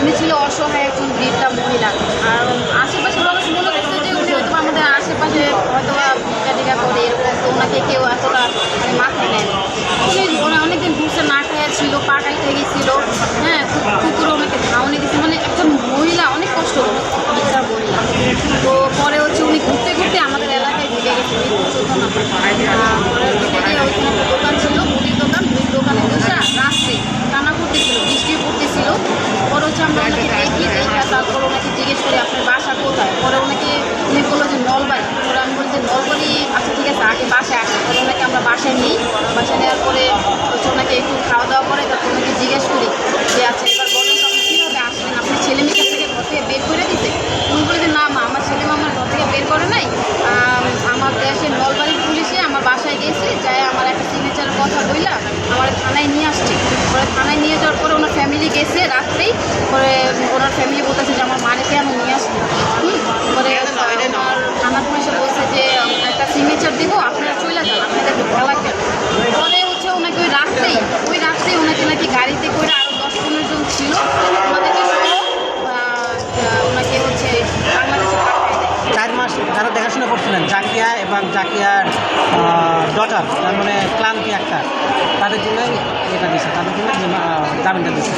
উনি ছিল অসহায় একজন বৃদ্ধা মহিলা। আর আশেপাশের মানুষ মনে করছে যে উনি হয়তো আমাদের আশেপাশে হয়তো টিকা করে এরকম তো ওনাকে কেউ এতটা মানে মাথায় নেয় না। উনি ওরা অনেকদিন ঘুরছে, না খেয়ে ছিল পা কাইতে গেছিল হ্যাঁ কুকুরে ওনাকে ধাউনে গেছে। মানে একজন মহিলা, অনেক কষ্ট বৃদ্ধা মহিলা। তো পরে হচ্ছে উনি ঘুরতে ঘুরতে আমাদের এলাকায় ঢুকে গেছে পরে ঢুকে গিয়ে ওইখানে একটা দোকান ছিল মুদির দোকান ওই দোকানে বসে রাত্রে কান্না করতেছিল বৃষ্টি পড়তেছিল পরে হচ্ছে আমরা ওনাকে দেখি দেখা তারপর ওনাকে জিজ্ঞেস করি আপনার বাসা কোথায় পরে ওনাকে উনি বলল যে নলবাড়ি পরে আমি বলি যে নলবাড়ি আচ্ছা ঠিক আছে আগে বাসায় আসেন পরে ওনাকে আমরা বাসায় নিই বাসায় নেওয়ার পরে হচ্ছে ওনাকে একটু খাওয়া দাওয়া করে, তারপর ওনাকে জিজ্ঞেস করি যে আচ্ছা এবার বলুন আপনি কীভাবে আসলেন? আপনি ছেলে মেয়েকে থেকে ঘর থেকে বের করে দিতে? উনি বলে যে, না মা, আমার ছেলে মা আমার ঘর থেকে বের করে নাই। আমার দেশে নলবাড়ির পুলিশে আমার বাসায় গেছে যাই আমার একটা সিগনেচারের কথা বইলা আমার থানায় নিয়ে আসছে। পরে থানায় নিয়ে যাওয়ার পরে ওনার ফ্যামিলি গেছে রাত্রেই। পরে ওনার ফ্যামিলি বলতেছে যে, আমার মারে করছিলেন জাকিয়া এবং জাকিয়ার ডটার তার মানে ক্লান্তি একটা। তাদের জন্য এটা দিচ্ছে তাদের জন্য জামিনটা দিচ্ছে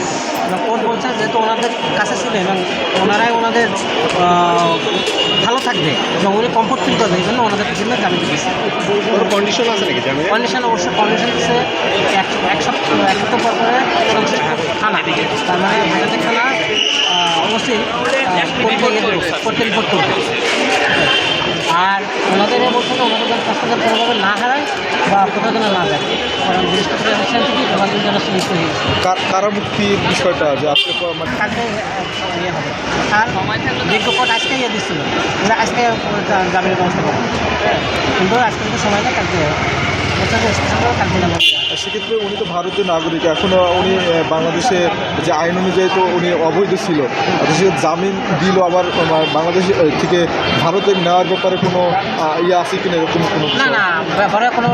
এবং কোর্ট বলছে যেহেতু ওনাদের কাছে ছিল এবং ওনারাই ওনাদের ভালো থাকবে এবং উনি কমফোর্ট ফিল করবে এই জন্য ওনাদের জন্য জামিনটা দিচ্ছে ওর কন্ডিশন আছে নাকি জামিনে কন্ডিশন অবশ্য কন্ডিশন দিচ্ছে এক সপ্তাহ এক সপ্তাহ পর পরে থানা। তার মানে হাজার থানা অবশ্যই দেবে, কোর্টে রিপোর্ট করবে। আর ওনাদের বলছেন ওনাদের কাছ কোনোভাবে না হারায় বা কোথাও যেন না যায়। কারণ বৃহস্পতিবার সেন্সিটিভ আমাদের ইন্টারন্যাশনাল ইস্যু হয়ে কারামুক্তির বিষয়টা যে আজকে কালকে ইয়ে হবে। আর কোর্ট আজকে ইয়ে দিচ্ছিল আজকে জামিনের ব্যবস্থা কিন্তু আজকে কিন্তু সময় নেই কালকে সেক্ষেত্রে উনি তো ভারতীয় নাগরিক এখনও উনি বাংলাদেশে যে আইন অনুযায়ী তো উনি অবৈধ ছিল। অথচ জামিন দিল আবার বাংলাদেশ থেকে ভারতে নেওয়ার ব্যাপারে কোনো ইয়ে আছে কিনা এরকম কোনো না না ব্যাপারে কোনো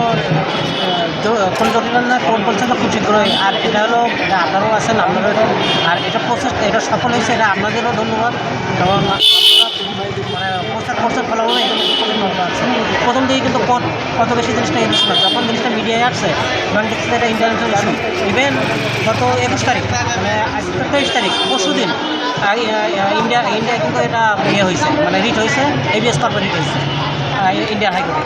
কোনো জটিল না কোর্ট বলছে তো খুব শীঘ্রই আর এটা হলো আপনারাও আছেন আপনারাও আর এটা প্রসেস এটা সফল হয়েছে এটা আপনাদেরও ধন্যবাদ। আপনারা মানে প্রচার প্রচার ফলাফল এই জন্য খুবই ধন্যবাদ আছে প্রথম দিকে কিন্তু কোর্ট কত বেশি জিনিসটা ইউজ না যখন জিনিসটা মিডিয়ায় আসছে তখন দেখছি এটা ইন্টারন্যাশনাল ইস্যু ইভেন গত একুশ তারিখ মানে তেইশ তারিখ, পরশু দিন ইন্ডিয়া ইন্ডিয়া কিন্তু এটা ইয়ে হয়েছে মানে রিট হয়েছে এবিএস কর্পোরেট রিট হয়েছে। ইন্ডিয়ান হাইকোর্টে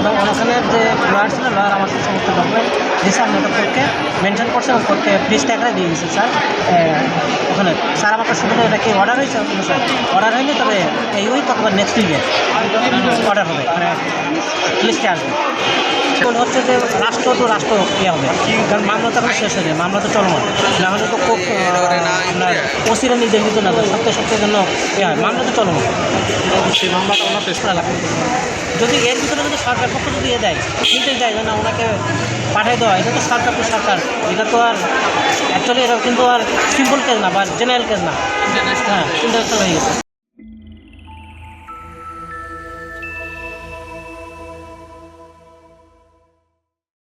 এবং অনশনের যে লয়ার ছিল লয়ার আমার সমস্ত ডকুমেন্ট দিয়েছে আমি ওটা কোর্টকে মেনশন করছে এবং কোর্টকে ফ্রিজ ট্যাগরে দিয়ে দিয়েছে স্যার ওখানে স্যার আমাকে শুধু এটা কি অর্ডার হয়েছে স্যার অর্ডার হয়নি, তবে এই উইক অথবা নেক্সট উইকে অর্ডার হবে। মানে লিস্টে আসবে। এখন হচ্ছে যে রাষ্ট্র তো রাষ্ট্র ইয়ে হবে? কারণ মামলা তো এখন শেষ হয়েছে মামলা তো চলমান। না হলে তো খুব আপনার ওসিরা নির্দেশিত না সপ্তাহে সপ্তাহের জন্য ইয়ে হয় মামলা তো চলমান। সেই মামলাটা ওনার শেষ করা লাগবে। যদি এর ভিতরে যদি সরকার পক্ষ যদি এ দেয় নিতে দেয় যে না ওনাকে পাঠিয়ে দেওয়া এটা তো সরকার তো সরকার এটা তো আর অ্যাকচুয়ালি এটা কিন্তু আর সিম্পল কেস না বা জেনারেল কেস না। হ্যাঁ ইন্টারন্যাশনাল হয়ে গেছে।